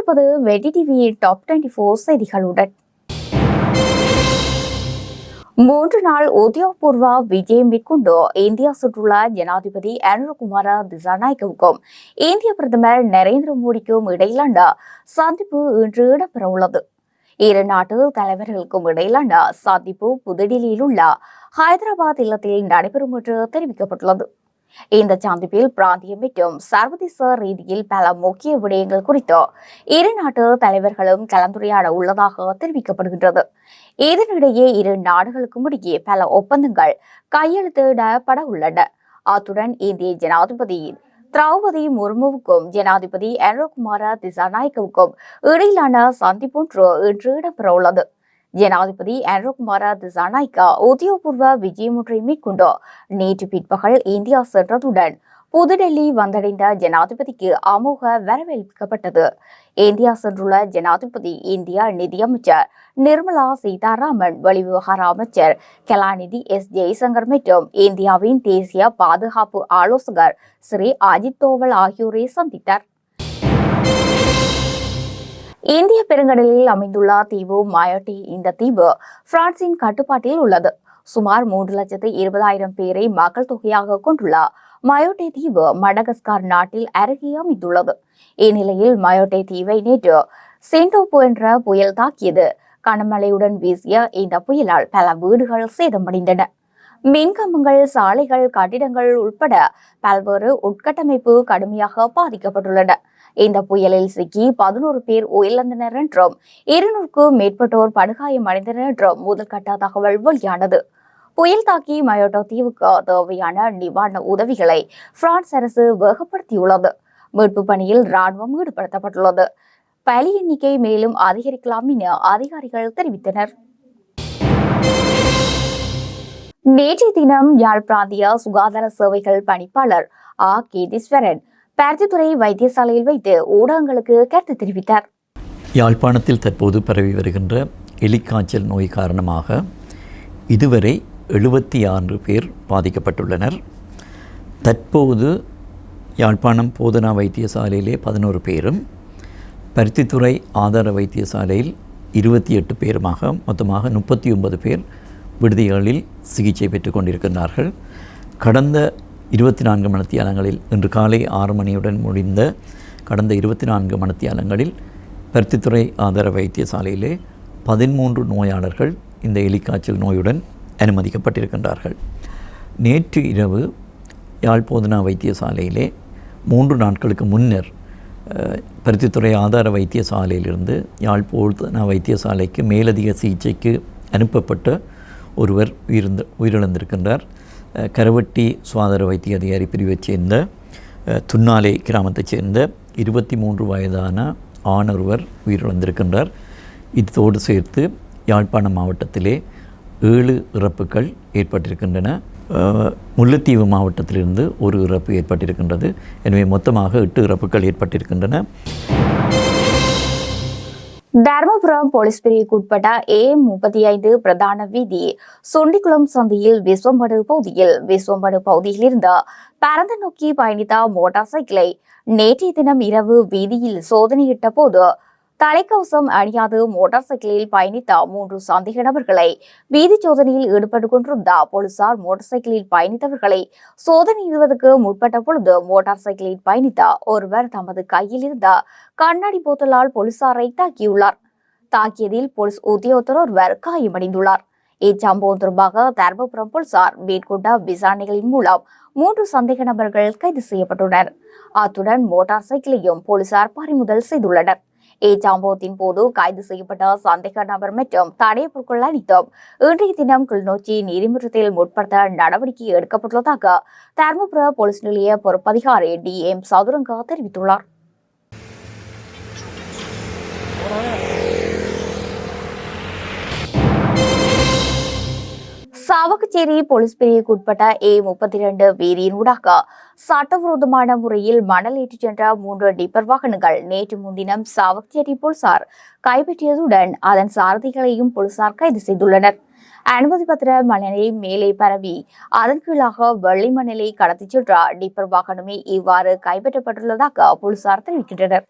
இணைந்திருப்பது வெடி டிவியின் டாப் டுவெண்டி ஃபோர் செய்திகளுடன். மூன்று நாள் உத்தியோகபூர்வ விஜயம் மேற்கொண்டு இந்தியா சுற்றுள்ள ஜனாதிபதி அனுரகுமார திசாநாயக்கவுக்கும் இந்திய பிரதமர் நரேந்திர மோடிக்கும் இடையிலான சந்திப்பு இன்று இடம்பெறவுள்ளது. இரு நாட்டு தலைவர்களுக்கும் இடையிலான சந்திப்பு புதுடில்லியில் உள்ள ஹைதராபாத் இல்லத்தில் நடைபெறும் என்று தெரிவிக்கப்பட்டுள்ளது. இந்த சந்திப்பில் பிராந்தியம் மற்றும் சர்வதேச ரீதியில் பல முக்கிய விடயங்கள் குறித்து இரு நாட்டு தலைவர்களும் கலந்துரையாட உள்ளதாக தெரிவிக்கப்படுகின்றது. இதனிடையே இரு நாடுகளுக்கும் இடையே பல ஒப்பந்தங்கள் கையெழுத்திடப்பட உள்ளன. அத்துடன் இந்திய ஜனாதிபதி திரௌபதி முர்முவுக்கும் ஜனாதிபதி அனுரகுமார திசாநாயக்கவுக்கும் இடையிலான சந்திப்பொன்று இன்று இடம்பெறவுள்ளது. ஜனாதிபதி அனுரகுமார திசாநாயக்கா உத்தியோகபூர்வ விஜயம் ஒன்றை மேற்கொண்டு நேற்று பிற்பகல் இந்தியா சென்றதுடன் புதுடெல்லி வந்தடைந்த ஜனாதிபதிக்கு அமோக வரவேற்கப்பட்டது. இந்தியா சென்றுள்ள ஜனாதிபதி இந்தியா நிதியமைச்சர் நிர்மலா சீதாராமன் வெளிவிவகார அமைச்சர் கலாநிதி எஸ். ஜெய்சங்கர் மற்றும் இந்தியாவின் தேசிய பாதுகாப்பு ஆலோசகர் ஸ்ரீ அஜித் தோவல் ஆகியோரை சந்தித்தார். இந்திய பெருங்கடலில் அமைந்துள்ள தீவு மாயோட்டி இந்த தீவு பிரான்சின் கட்டுப்பாட்டில் உள்ளது. சுமார் மூன்று லட்சத்து இருபதாயிரம் பேரை மக்கள் தொகையாக கொண்டுள்ள மயோட்டே தீவு மடகஸ்கார் நாட்டில் அருகே அமைந்துள்ளது. இந்நிலையில் மயோட்டே தீவை நேற்று சென்டோப்பு என்ற புயல் தாக்கியது. கனமழையுடன் வீசிய இந்த புயலால் பல வீடுகள் சேதமடைந்தன. மின்கம்பங்கள் சாலைகள் கட்டிடங்கள் உட்பட பல்வேறு உட்கட்டமைப்பு கடுமையாக பாதிக்கப்பட்டுள்ளன. இந்த புயலில் சிக்கி பதினோரு பேர் உயிரிழந்தனர் என்றும் இருநூறுக்கும் மேற்பட்டோர் படுகாயம் அடைந்தனர் என்றும் முதல்கட்ட தகவல் வெளியானது. புயல் தாக்கி மயோட்டோ தீவுக்கு தேவையான நிவாரண உதவிகளை பிரான்ஸ் அரசு வேகப்படுத்தியுள்ளது. மீட்பு பணியில் ராணுவம் ஈடுபடுத்தப்பட்டுள்ளது. பலி எண்ணிக்கை மேலும் அதிகரிக்கலாம் என அதிகாரிகள் தெரிவித்தனர். நேற்றைய தினம் யாழ் பிராந்திய சுகாதார சேவைகள் பணிப்பாளர் ஆ. கேதீஸ்வரன் பருத்தித்துறை வைத்தியசாலையில் வைத்து ஊடகங்களுக்கு கருத்து தெரிவித்தார். யாழ்ப்பாணத்தில் தற்போது பரவி வருகின்ற எலிக்காய்ச்சல் நோய் காரணமாக இதுவரை எழுபத்தி ஆறு பேர் பாதிக்கப்பட்டுள்ளனர். தற்போது யாழ்ப்பாணம் போதனா வைத்தியசாலையிலே பதினோரு பேரும் பருத்தித்துறை ஆதார வைத்தியசாலையில் இருபத்தி எட்டு பேருமாக மொத்தமாக முப்பத்தி ஒன்பது பேர் விடுதிகளில் சிகிச்சை பெற்று கொண்டிருக்கின்றார்கள். கடந்த இருபத்தி நான்கு மணித்தியாலங்களில் இன்று காலை ஆறு மணியுடன் முடிந்த கடந்த இருபத்தி நான்கு மணித்தியாலங்களில் பருத்தித்துறை ஆதார வைத்தியசாலையிலே பதிமூன்று நோயாளர்கள் இந்த எலிக்காய்ச்சல் நோயுடன் அனுமதிக்கப்பட்டிருக்கின்றார்கள். நேற்று இரவு யாழ்போதனா வைத்தியசாலையிலே மூன்று நாட்களுக்கு முன்னர் பருத்தித்துறை ஆதார வைத்தியசாலையிலிருந்து யாழ்போதனா வைத்தியசாலைக்கு மேலதிக சிகிச்சைக்கு அனுப்பப்பட்ட ஒருவர் உயிர்ந்த உயிரிழந்திருக்கின்றார். கரவட்டி சுகாதார வைத்திய அதிகாரி பிரிவைச் சேர்ந்த துன்னாலை கிராமத்தைச் சேர்ந்த இருபத்தி மூன்று வயதான ஆணொருவர் உயிரிழந்திருக்கின்றார். இதோடு சேர்த்து யாழ்ப்பாணம் மாவட்டத்திலே ஏழு இறப்புகள் ஏற்பட்டிருக்கின்றன. முல்லைத்தீவு மாவட்டத்திலிருந்து ஒரு இறப்பு ஏற்பட்டிருக்கின்றது. எனவே மொத்தமாக எட்டு இறப்புகள் ஏற்பட்டிருக்கின்றன. தர்மபுரம் போலீஸ் பிரிவுக்கு உட்பட்ட ஏ முப்பத்தி ஐந்து பிரதான வீதி சுண்டிக்குளம் சந்தையில் விஸ்வம்படு பகுதியில் விஸ்வம்படு பகுதியில் இருந்த பரந்து நோக்கி பயணித்த மோட்டார் சைக்கிளை நேற்றைய தினம் இரவு வீதியில் சோதனையிட்ட போது தலைக்கவசம் அணியாது மோட்டார் சைக்கிளில் பயணித்த மூன்று சந்தேக நபர்களை வீதி சோதனையில் ஈடுபட்டு கொண்டிருந்த போலீசார் மோட்டார் சைக்கிளில் பயணித்தவர்களை சோதனையிடுவதற்கு முற்பட்ட பொழுது மோட்டார் சைக்கிளில் பயணித்த ஒருவர் தமது கையில் இருந்த கண்ணாடி போத்தலால் போலீசாரை தாக்கியுள்ளார். தாக்கியதில் போலீஸ் உத்தியோகத்தர் ஒருவர் காயமடைந்துள்ளார். இச்சம்பவம் தொடர்பாக தர்மபுரம் போலீசார் மேற்கொண்ட விசாரணைகளின் மூலம் மூன்று சந்தேக நபர்கள் கைது செய்யப்பட்டுள்ளனர். அத்துடன் மோட்டார் சைக்கிளையும் போலீசார் பறிமுதல் செய்துள்ளனர். இச்சம்பவத்தின் போது கைது செய்யப்பட்ட சந்தேக நபர் மற்றும் தடய பொருட்கள் அனைத்தும் இன்றைய தினம் கிளிநொச்சி நீதிமன்றத்தில் முற்படுத்த நடவடிக்கை எடுக்கப்பட்டுள்ளதாக தர்மபுர போலீஸ் நிலைய பொறுப்பதிகாரி டி எம் சதுரங்கா தெரிவித்துள்ளார். சாவகச்சேரி போலீஸ் பிரிவுக்கு உட்பட்ட ஏ முப்பத்தி இரண்டு வீதியினூடாக சட்டவிரோதமான முறையில் மணல் ஏற்றிச் சென்ற மூன்று டிப்பர் வாகனங்கள் நேற்று முன்தினம் சாவகச்சேரி போலீசார் கைப்பற்றியதுடன் அதன் சாரதிகளையும் போலீசார் கைது செய்துள்ளனர். அனுமதி பத்திர மணலை மேலே பரவி அதன் கீழாக வெள்ளை மணலை கடத்திச் சென்ற டிப்பர் வாகனமே இவ்வாறு கைப்பற்றப்பட்டுள்ளதாக போலீசார் தெரிவிக்கின்றனர்.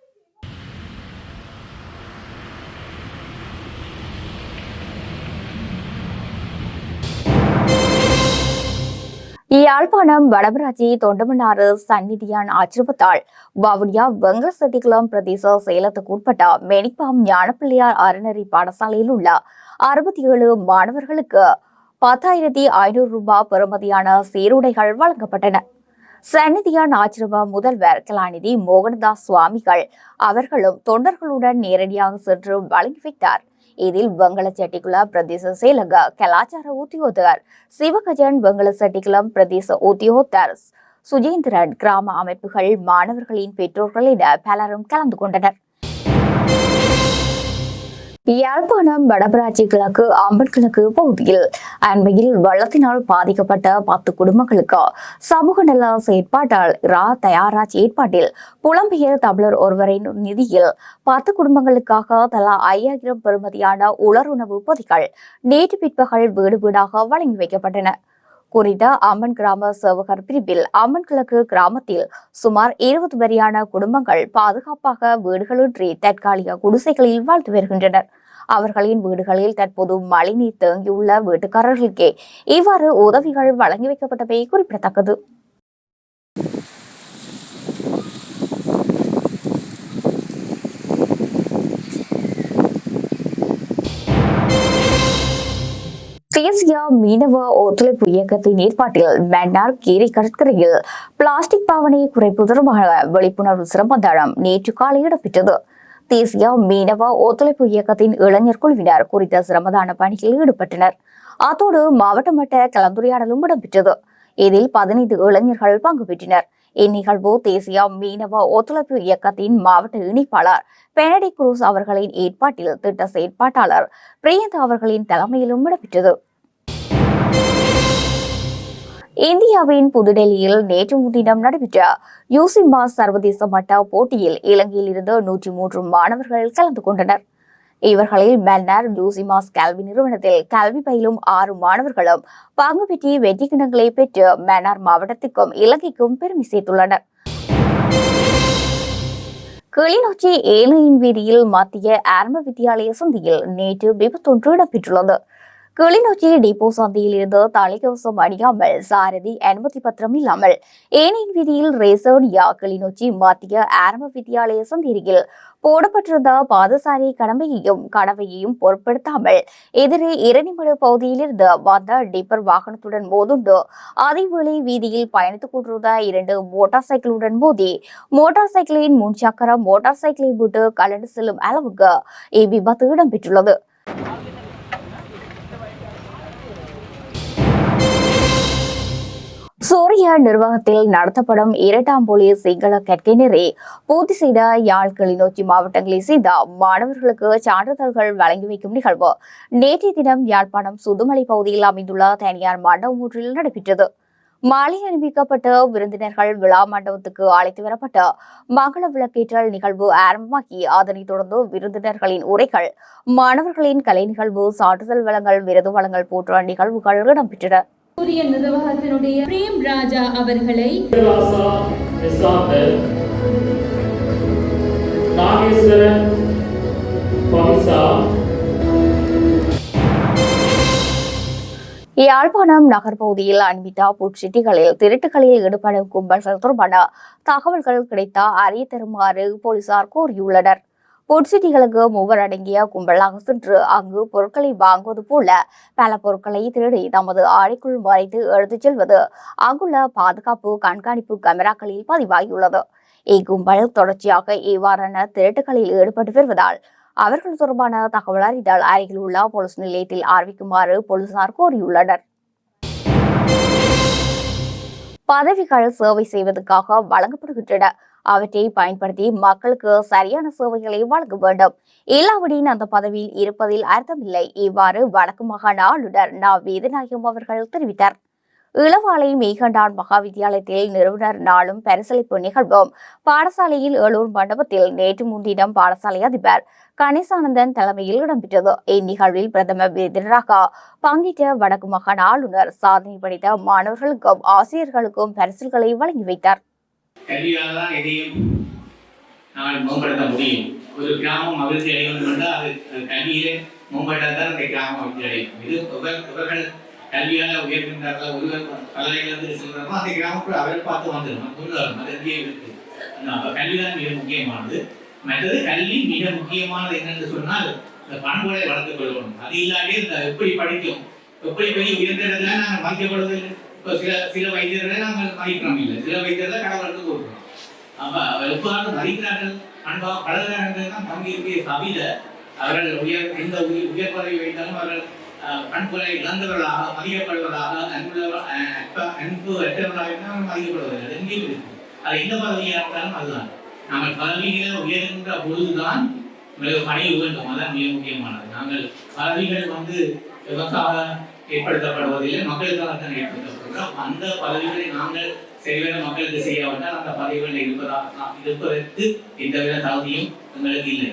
யாழ்ப்பாணம் வடமராட்சி தொண்டமன்னாறு சந்நிதியான் ஆச்சிரமத்தால் வவுனியா வெங்கசெட்டிக்குளம் பிரதேச செயலத்துக்கு உட்பட்ட மெனிப்பாம் ஞானப்பிள்ளையார் அறநெறி பாடசாலையில் உள்ள அறுபத்தி ஏழு மாணவர்களுக்கு பத்தாயிரத்தி ஐநூறு ரூபாய் பெறுமதியான சீருடைகள் வழங்கப்பட்டன. சந்நிதியான் ஆச்சிரம முதல்வர் கலாநிதி மோகனதாஸ் சுவாமிகள் அவர்களும் தொண்டர்களுடன் நேரடியாக சென்று வழங்கி வைத்தார். இதில் வெங்கலச்செட்டிக்குள பிரதேச செயலக கலாச்சார உத்தியோகத்தர் சிவகஜன் வெங்கலச்செட்டிக்குளம் பிரதேச உத்தியோகத்தர் சுஜேந்திரன் கிராம அமைப்புகள் மாணவர்களின் பெற்றோர்கள் என பலரும் கலந்து கொண்டனர். யாழ்ப்பாணம் வடபராட்சி கிழக்கு அம்பன் கிழக்கு பகுதியில் அண்மையில் வெள்ளத்தினால் பாதிக்கப்பட்ட பத்து குடும்பங்களுக்கு சமூக நல செயற்பாட்டால் ரா தயாராஜ் ஏற்பாட்டில் புலம்பெயர் தமிழர் ஒருவரின் நிதியில் பத்து குடும்பங்களுக்காக தலா ஐயாயிரம் பெறுமதியான உலருணவு பொதிகள் நேற்று பிற்பகல் வீடு வீடாக வழங்கி வைக்கப்பட்டன. குறித்த அம்மன் கிராம சேவகர் பிரிவில் அம்மன் கிழக்கு கிராமத்தில் சுமார் இருபது வரையான குடும்பங்கள் பாதுகாப்பாக வீடுகளின்றி தற்காலிக குடிசைகளில் வாழ்ந்து வருகின்றனர். அவர்களின் வீடுகளில் தற்போது மழைநீர் தேங்கியுள்ள வீட்டுக்காரர்களுக்கே இவ்வாறு உதவிகள் வழங்கி வைக்கப்பட்டமை குறிப்பிடத்தக்கது. தேசிய மீனவ ஒத்துழைப்பு இயக்கத்தின் ஏற்பாட்டில் மன்னார் கீரை கடற்கரையில் பிளாஸ்டிக் பாவனையை குறைப்பு தொடர்பாக விழிப்புணர்வு சிரமதானம் நேற்று காலை இடம்பெற்றது. தேசிய மீனவ ஒத்துழைப்பு இயக்கத்தின் இளைஞர் குழுவினர் குறித்த சிரமதான பணியில் ஈடுபட்டனர். அத்தோடு மாவட்ட மட்ட கலந்துரையாடலும் இடம்பெற்றது. இதில் பதினைந்து இளைஞர்கள் பங்கு பெற்றனர். இந்நிகழ்வு தேசிய மீனவ ஒத்துழைப்பு இயக்கத்தின் மாவட்ட இணைப்பாளர் பெனடி குரூஸ் அவர்களின் ஏற்பாட்டில் திட்ட செயற்பாட்டாளர் பிரியங்கா அவர்களின் தலைமையிலும் இடம்பெற்றது. இந்தியாவின் புதுடெல்லியில் நேற்று முன்தினம் நடைபெற்ற யூசிமா சர்வதேச மட்ட போட்டியில் இலங்கையில் இருந்து நூற்றி மூன்று மாணவர்கள் கலந்து கொண்டனர். இவர்களில் மன்னர் யூசிமாஸ் கல்வி நிறுவனத்தில் கல்வி பயிலும் ஆறு மாணவர்களும் பங்கு பெற்று வெற்றி கிணங்களை பெற்று மன்னார் மாவட்டத்திற்கும் இலங்கைக்கும் பெருமை சேர்த்துள்ளனர். கிளிநொச்சி ஏழையின் வீதியில் மத்திய ஆரம்ப வித்தியாலய சந்தியில் நேற்று விபத்தொன்று இடம்பெற்றுள்ளது. கிளிநொச்சி டிப்போ சந்தையில் இருந்து தலைக்கவசம் அணியாமல் சாரதி அனுமதி பத்திரம் இல்லாமல் ஏனின் வீதியில் ரேசோனியா கிளிநொச்சி மத்திய ஆரம்ப வித்தியாலய சந்தியில் போடப்பட்டிருந்த பாதசாரி கடமையையும் கடவையையும் பொருட்படுத்தாமல் எதிரே இரணிமடு பகுதியிலிருந்து வந்த டிப்பர் வாகனத்துடன் மோதுண்டு அதேவேளை வீதியில் பயணித்துக் கொண்டிருந்த இரண்டு மோட்டார் சைக்கிளுடன் மோதி மோட்டார் சைக்கிளின் முன்சக்கரம் மோட்டார் சைக்கிளை விட்டு கலந்து செல்லும் அளவுக்கு இவ்விபத்து இடம்பெற்றுள்ளது. சூரிய நிர்வாகத்தில் நடத்தப்படும் இரண்டாம் போலி சிங்கள கற்கையினரை பூர்த்தி செய்த யாழ் கிளிநொச்சி மாவட்டங்களில் செய்த மாணவர்களுக்கு சான்றிதழ்கள் வழங்கி வைக்கும் நிகழ்வு நேற்றைய தினம் யாழ்ப்பாணம் சுதுமலை பகுதியில் அமைந்துள்ள தனியார் மண்டபம் ஒன்றில் நடைபெற்றது. மாலை அணிவிக்கப்பட்ட விருந்தினர்கள் விழா மண்டபத்துக்கு அழைத்து வரப்பட்ட மங்கள விளக்கேற்றல் நிகழ்வு ஆரம்பமாகி அதனைத் தொடர்ந்து விருந்தினர்களின் உரைகள் மாணவர்களின் கலை நிகழ்வு சான்றிதழ் வழங்கல் விருது வழங்கல் போன்ற நிகழ்வுகள் இடம்பெற்றன. சூரிய நிர்வாகத்தினுடைய பிரேம் ராஜா அவர்களை நாகேஸ்வரன் பவிசா. யாழ்ப்பாணம் நகர்பகுதியில் அன்பிதா புட்சிட்டிகளில் திருட்டுகளில் ஈடுபடும் கும்பல்கள் தொடர்பான தகவல்கள் கிடைத்தா அறிய தருமாறு போலீசார் கோரியுள்ளனர். பொற்சிட்டிகளுக்கு மூவர் அடங்கிய கும்பலாக சென்று அங்கு பொருட்களை வாங்குவது போல பல பொருட்களை திருடி தமது ஆடைக்குள் மறைத்து எடுத்துச் செல்வது அங்குள்ள பாதுகாப்பு கண்காணிப்பு கேமராக்களில் பதிவாகியுள்ளது. இக்கும்பல் தொடர்ச்சியாக இவ்வாறான திருட்டுகளில் ஈடுபட்டு வருவதால் அவர்கள் தொடர்பான தகவல் அறிந்தால் அருகில் உள்ள போலீஸ் நிலையத்தில் அறிவிக்குமாறு போலீசார் கோரியுள்ளனர். பதவிகள் சேவை செய்வதற்காக வழங்கப்படுகின்றன. அவற்றை பயன்படுத்தி மக்களுக்கு சரியான சேவைகளை வழங்க வேண்டும். இல்லாவிடின் அந்த பதவியில் இருப்பதில் அர்த்தமில்லை. இவ்வாறு வடக்கு மாகாண ஆளுநர் நா. வேதநாயகம் அவர்கள் தெரிவித்தார். இளவாலை மேகண்டான் மகா வித்தியாலயத்தில் நிறுவனர் நாளும் பரிசளிப்பு நிகழ்வும் பாடசாலையில் ஏலூர் மண்டபத்தில் நேற்று முன்தினம் பாடசாலை அதிபர் கணேசானந்தன் தலைமையில் இடம்பெற்றது. இந்நிகழ்வில் பிரதமர் விருந்தினராக பங்கேற்ற வடக்கு மாகாண ஆளுநர் சாதனை படைத்த மாணவர்களுக்கும் ஆசிரியர்களுக்கும் பரிசுகளை வழங்கி வைத்தார். கல்வியால் தான் எதையும் நாங்கள் மேம்படுத்த முடியும். ஒரு கிராமம் அபிவிருத்தி அடையணும் என்றால் அது கல்வியிலே மேம்பட்டால் தான் அந்த கிராமம் அபிவிருத்தி அடையும். இது இவர்கள் கல்வியால் உயர்கின்றார்கள் ஒருவர் பல்கலைக்கழகத்தில் செல்கிறார்கள் அந்த கிராமப்புற அவரை பார்த்து வந்துடும் முன்னுதாரணம் அது இருக்கு. அப்போ கல்வி தான் மிக முக்கியமானது. மற்றது கல்வி மிக முக்கியமானது என்னென்னு சொன்னால் இந்த பண்புகளை வளர்த்துக் கொள்ளணும் அது இல்லாமல் இந்த எப்படி படிக்கும் எப்படி பெரிய உயர்ந்த இடத்துல நாங்கள் மதிக்கப்படுவது சில சில வைத்தியர்களை நாங்கள் மதிக்கிறோம் இல்லை. சில வைத்தியர்களை கடவுளுக்கு கொடுக்குறோம். அப்போ எவ்வாறு மதிக்கிறார்கள்? அன்பாக பழகிறார்கள் தான் தங்கி தவிர அவர்கள் உயர் எந்த உயிர் உயர் பதவி வைத்தாலும் அவர்கள் பண்புகளை இழந்தவர்களாக மதிக்கப்படுவதாக அன்புள்ளவர் அன்பு அற்றவர்களாக இருந்தால் மதிக்கப்படுவதில்லை அது எங்கேயும் இருக்கு அது எந்த பதவியாக இருந்தாலும் அதுதான். நாங்கள் பதவிகளை உயர்கின்ற பொழுதுதான் உங்களுக்கு பணிய வேண்டும் அதான் மிக முக்கியமானது. நாங்கள் பதவிகள் வந்து எதற்காக ஏற்படுத்தப்படுவதில்லை மக்களுக்காக தான் ஏற்படுத்தப்படுகிறோம் அந்த பதவிகளை நாங்கள் சரிவர மக்களுக்கு செய்ய வந்தால் அந்த பதவிகளில் இருப்பதாக இருப்பதற்கு எந்தவித தகுதியும் எங்களுக்கு இல்லை.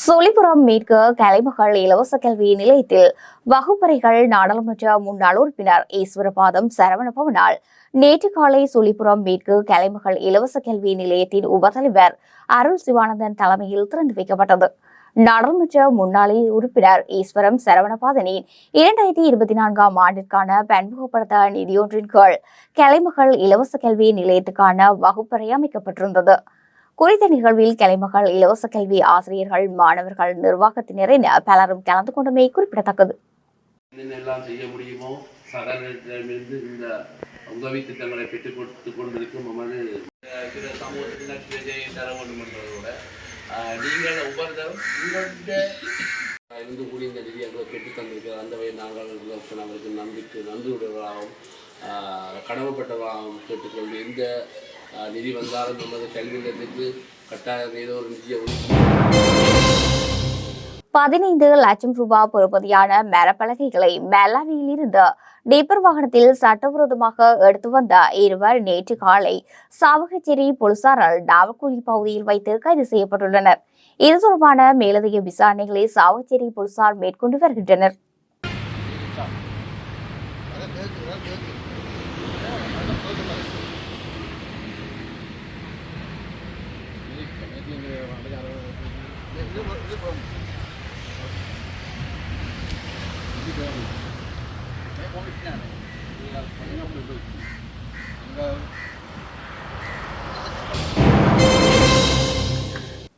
சொலிபுரம் மேற்கு கலைமகள் இலவச கல்வி நிலையத்தில் வகுப்பறைகள் நாடாளுமன்ற முன்னாள் உறுப்பினர் ஈஸ்வரபாதம் சரவணபவனால் நேற்று காலை சொலிபுரம் மேற்கு கலைமகள் இலவச கல்வி நிலையத்தின் உபதலைவர் அருள் சிவானந்தன் தலைமையில் திறந்து வைக்கப்பட்டது. நாடாளுமன்ற முன்னாள் உறுப்பினர் ஈஸ்வரம் சரவணபாதனின் இரண்டாயிரத்தி இருபத்தி நான்காம் ஆண்டிற்கான பன்முகப்படுத்த நிதியொன்றின் கீழ் கலைமகள் இலவச கல்வி நிலையத்துக்கான வகுப்பறை அமைக்கப்பட்டிருந்தது. குறித்த நிகழ்வில் கலைமகள் இலவச கல்வி ஆசிரியர்கள் மாணவர்கள் நிர்வாகத்தினர் என பலரும் கலந்து கொண்டமை குறிப்பிடத்தக்கது. என்னென்னலாம் செய்ய முடியுமோ சகரிடமிருந்து இந்த உதவி திட்டங்களை பெற்றுக் கொடுத்து கொண்டிருக்கும் நமது செய்ய தர வேண்டும் என்பதோட நீங்கள் ஒவ்வொருத்தரும் உங்கள்கிட்ட இருந்து கூடிய இந்த நிதி எங்களுக்கு பெற்று தந்திருக்கிறார் அந்த வகையில் நாங்கள் உங்களுக்கு நம்பிக்கை நன்றியுடையவராகவும் அஹ், கடமைப்பட்டவராகவும் கேட்டுக்கொண்டு எந்த நிதி வந்தாலும் நமது கல்வி நிலையத்துக்கு கட்டாயம் ஏதோ ஒரு நிதியை ஒதுக்கி பதினைந்து லட்சம் ரூபாய் பெறுமதியான மரப்பலகைகளை மெல்லாவியில் இருந்து டிப்பர் வாகனத்தில் சட்டவிரோதமாக எடுத்து வந்த இருவர் நேற்று காலை சாவகச்சேரி போலீசாரால் டாவக்குழி பகுதியில் வைத்து கைது செய்யப்பட்டுள்ளனர். இது தொடர்பான மேலதிக விசாரணைகளை சாவகச்சேரி போலீசார் மேற்கொண்டு வருகின்றனர்.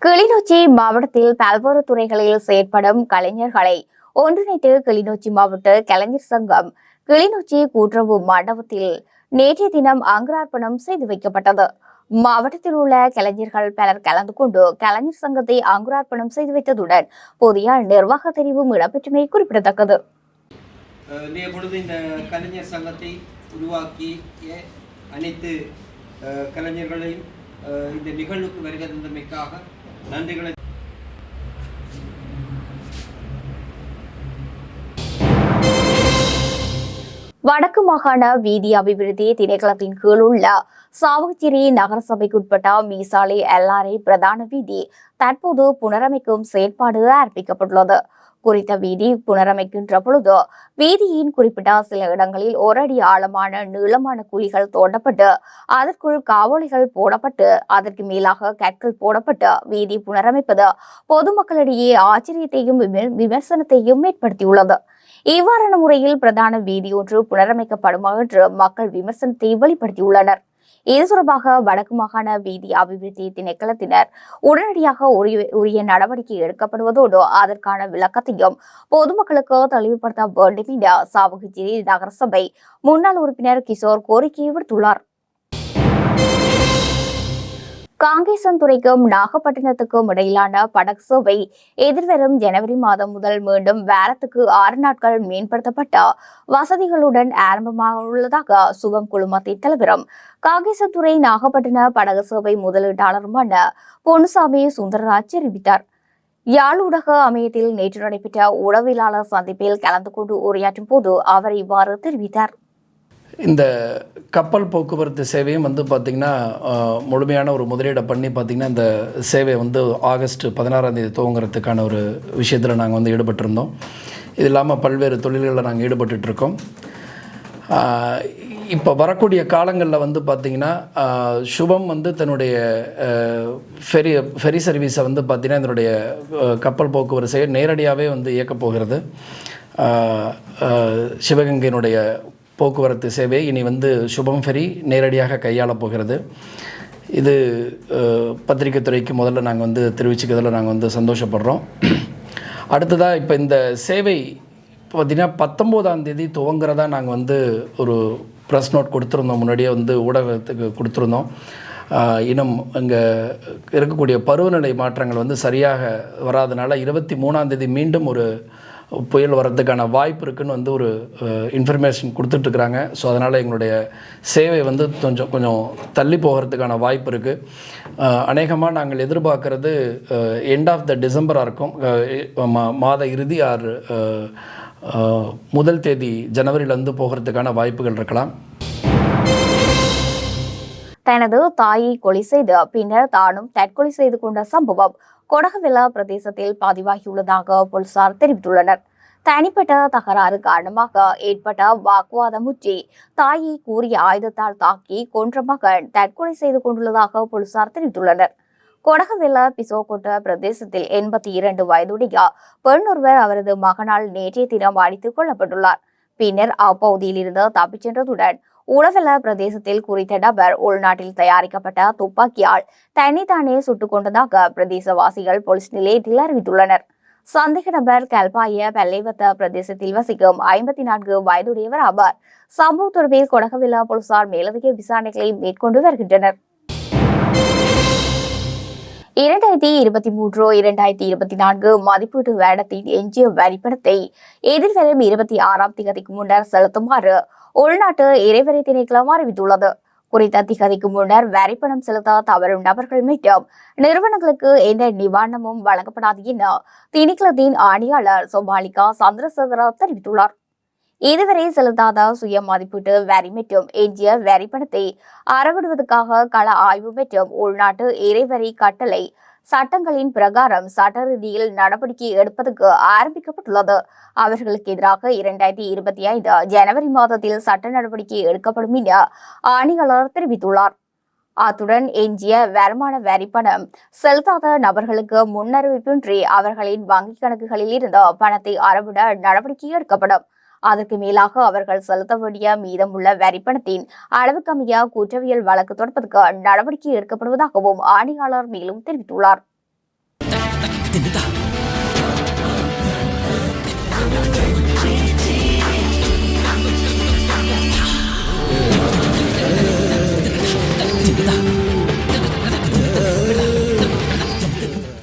கிளிநொச்சி மாவட்டத்தில் பல்வேறு துறைகளில் செயற்படும் கலைஞர்களை ஒன்றிணைத்து கிளிநொச்சி மாவட்ட கலைஞர் சங்கம் கிளிநொச்சி கூட்டுறவு மண்டபத்தில் நேற்றைய தினம் அங்கரார்ப்பணம் செய்து வைக்கப்பட்டது. மாவட்டத்தில் உள்ள கலைஞர்கள் பலர் கலந்து கொண்டு கலைஞர் சங்கத்தை அங்குரார்ப்பணம் செய்து வைத்ததுடன் புதிய நிர்வாக தெரிவும் இடம்பெற்றமை குறிப்பிடத்தக்கது. இன்றைய பொழுது இந்த கலைஞர் சங்கத்தை உருவாக்கிய அனைத்து கலைஞர்களையும் இந்த நிகழ்வுக்கு வருகை தந்தமைக்காக நன்றிகளை வடக்கு மாகாண வீதி அபிவிருத்தி திணைக்களத்தின் கீழ் உள்ள சாவகச்சேரி நகரசபைக்குட்பட்ட மீசாலை எல்ஆர்ஐ பிரதான வீதி தற்போது புனரமைக்கும் செயற்பாடு ஆரம்பிக்கப்பட்டுள்ளது குறித்த வீதி புனரமைக்கின்ற பொழுது வீதியின் குறிப்பிட்ட சில இடங்களில் ஒரு அடி ஆழமான நீளமான குழிகள் தோண்டப்பட்டு அதற்குள் காவலிகள் போடப்பட்டு அதற்கு மேலாக கற்கள் போடப்பட்டு வீதி புனரமைப்பது பொதுமக்களிடையே ஆச்சரியத்தையும் விமர்சனத்தையும் ஏற்படுத்தியுள்ளது. இவ்வாறான முறையில் பிரதான வீதி ஒன்று புனரமைக்கப்படுமா என்று மக்கள் விமர்சனத்தை வெளிப்படுத்தியுள்ளனர். இது தொடர்பாக வடக்கு மாகாண வீதி அபிவிருத்தி திணைக்களத்தினர் உடனடியாக உரிய உரிய நடவடிக்கை எடுக்கப்படுவதோடு அதற்கான விளக்கத்தையும் பொதுமக்களுக்கு தெளிவுபடுத்த வேண்டும் என சாவகச்சேரி நகரசபை முன்னாள் உறுப்பினர் கிஷோர் கோரிக்கை விடுத்துள்ளார். காங்கேசன்துறைக்கும் நாகப்பட்டினத்துக்கும் இடையிலான படகு சேவை எதிர்வரும் ஜனவரி மாதம் முதல் மீண்டும் வாரத்துக்கு ஆறு நாட்கள் மேம்படுத்தப்பட்ட வசதிகளுடன் ஆரம்பமாக உள்ளதாக சுகம் குழுமத்தின் தலைவரும் காங்கேசன்துறை நாகப்பட்டின படகு சேவை முதலீட்டாளருமான பொன்னுசாமி சுந்தரராஜ் தெரிவித்தார். யாழ் ஊடக அமையத்தில் நேற்று நடைபெற்ற உளவியலாளர் சந்திப்பில் கலந்து கொண்டு உரையாற்றும் போது அவர் இவ்வாறு தெரிவித்தார். இந்த கப்பல் போக்குவரத்து சேவையும் வந்து பார்த்திங்கன்னா முழுமையான ஒரு முதலீடை பண்ணி பார்த்திங்கன்னா இந்த சேவை வந்து ஆகஸ்ட் பதினாறாம் தேதி துவங்குறதுக்கான ஒரு விஷயத்தில் நாங்கள் வந்து ஈடுபட்டிருந்தோம். இது இல்லாமல் பல்வேறு தொழில்களில் நாங்கள் ஈடுபட்டுட்ருக்கோம். இப்போ வரக்கூடிய காலங்களில் வந்து பார்த்திங்கன்னா சுபம் வந்து தன்னுடைய ஃபெரி ஃபெரி சர்வீஸை வந்து பார்த்திங்கன்னா இதனுடைய கப்பல் போக்குவரத்து நேரடியாகவே வந்து இயக்கப் போகிறது. சிவகங்கையினுடைய போக்குவரத்து சேவை இனி வந்து சுபம் ஃபெரி நேரடியாக கையாளப் போகிறது. இது ஆஹ், துறைக்கு முதல்ல நாங்கள் வந்து தெரிவிச்சுக்கிறதுல நாங்கள் வந்து சந்தோஷப்படுறோம். அடுத்ததாக இப்போ இந்த சேவை இப்போ பார்த்திங்கன்னா பத்தொம்போதாம் தேதி துவங்குறதா நாங்கள் வந்து ஒரு ப்ரெஸ் நோட் கொடுத்துருந்தோம். முன்னாடியே வந்து ஊடகத்துக்கு கொடுத்துருந்தோம். இன்னும் இங்கே இருக்கக்கூடிய பருவநிலை மாற்றங்கள் வந்து சரியாக வராதனால இருபத்தி மூணாந்தேதி மீண்டும் ஒரு புயல் வர்றதுக்கான வாய்ப்பு இருக்குன்னு வந்து ஒரு இன்ஃபர்மேஷன் கொடுத்துட்ருக்குறாங்க. ஸோ அதனால் எங்களுடைய சேவை வந்து கொஞ்சம் கொஞ்சம் தள்ளி போகிறதுக்கான வாய்ப்பு இருக்குது அநேகமாக நாங்கள் எதிர்பார்க்குறது எண்ட் ஆஃப் த டிசம்பராக இருக்கும். அஹ் மாத இறுதி ஆறு முதல் தேதி ஜனவரியிலேருந்து போகிறதுக்கான வாய்ப்புகள் இருக்கலாம். தனது தாயை கொலை செய்து பின்னர் தானும் தற்கொலை செய்து கொண்ட சம்பவம் கொடகவிலா பிரதேசத்தில் பதிவாகியுள்ளதாக போலீசார் தெரிவித்துள்ளனர். தனிப்பட்ட தகராறு காரணமாக ஏற்பட்ட வாக்குவாதம் முற்றி தாயை கூறிய ஆயுதத்தால் தாக்கி கொன்ற மகன் தற்கொலை செய்து கொண்டுள்ளதாக போலீசார் தெரிவித்துள்ளனர். கொடகவெல பிசோகோட்ட பிரதேசத்தில் எண்பத்தி இரண்டு வயதுடைய பெண் ஒருவர் அவரது மகனால் நேற்றைய தினம் அடித்துக் கொள்ளப்பட்டுள்ளார் பின்னர் அப்பகுதியில் இருந்து தப்பிச் சென்றதுடன் உளவெல பிரதேசத்தில் குறித்த நபர் உள்நாட்டில் தயாரிக்கப்பட்ட துப்பாக்கியால் தன்னைத்தானே சுட்டுக் கொண்டதாக பிரதேசவாசிகள் போலீஸ் நிலையத்தில் அறிவித்துள்ளனர். சந்தேக நபர் கல்பாய பெல்லைவத்த பிரதேசத்தில் வசிக்கும் ஐம்பத்தி நான்கு வயதுடையவர் ஆவார். சம்பவ தொடர்பில் கொடகவில்லா போலீசார் மேலதிக விசாரணைகளை மேற்கொண்டு வருகின்றனர். இரண்டாயிரத்தி இருபத்தி மூன்று இரண்டாயிரத்தி இருபத்தி நான்கு மதிப்பீட்டு வேடத்தின் எஞ்சிய வரிப்பணத்தை எதிர்வரும் இருபத்தி ஆறாம் திகதிக்கு முன்னர் செலுத்துமாறு உள்நாட்டு இறைவரை திணைக்களம் அறிவித்துள்ளது. குறித்த திகதிக்கு முன்னர் வரிப்பணம் செலுத்த தவறும் நபர்கள் மீண்டும் நிறுவனங்களுக்கு எந்த நிவாரணமும் வழங்கப்படாது என திணைக்களத்தின் ஆணையாளர் சோமாலிகா சந்திரசேகர தெரிவித்துள்ளார். இதுவரை செலுத்தாத சுய மதிப்பீட்டு வரி மற்றும் எஞ்சிய வரி பணத்தை அறவிடுவதற்காக கள ஆய்வு மற்றும் உள்நாட்டு இறைவரி கட்டளை சட்டங்களின் பிரகாரம் சட்ட ரீதியில் நடவடிக்கை எடுப்பதற்கு ஆரம்பிக்கப்பட்டுள்ளது. அவர்களுக்கு எதிராக இரண்டாயிரத்தி இருபத்தி ஐந்து ஜனவரி மாதத்தில் சட்ட நடவடிக்கை எடுக்கப்படும் என ஆணையாளர் தெரிவித்துள்ளார். அத்துடன் எஞ்சிய வருமான வரி பணம் செலுத்தாத நபர்களுக்கு முன்னறிவிப்பின்றி அவர்களின் வங்கிக் கணக்குகளில் இருந்து பணத்தை அறவிட நடவடிக்கை எடுக்கப்படும். அதற்கு மேலாக அவர்கள் செலுத்த வேண்டிய மீதமுள்ள வரிப்பணத்தின் அளவுக்கமைய குற்றவியல் வழக்கு தொடர்பதற்கு நடவடிக்கை எடுக்கப்படுவதாகவும் ஆணையாளர் மேலும் தெரிவித்துள்ளார் Yeah.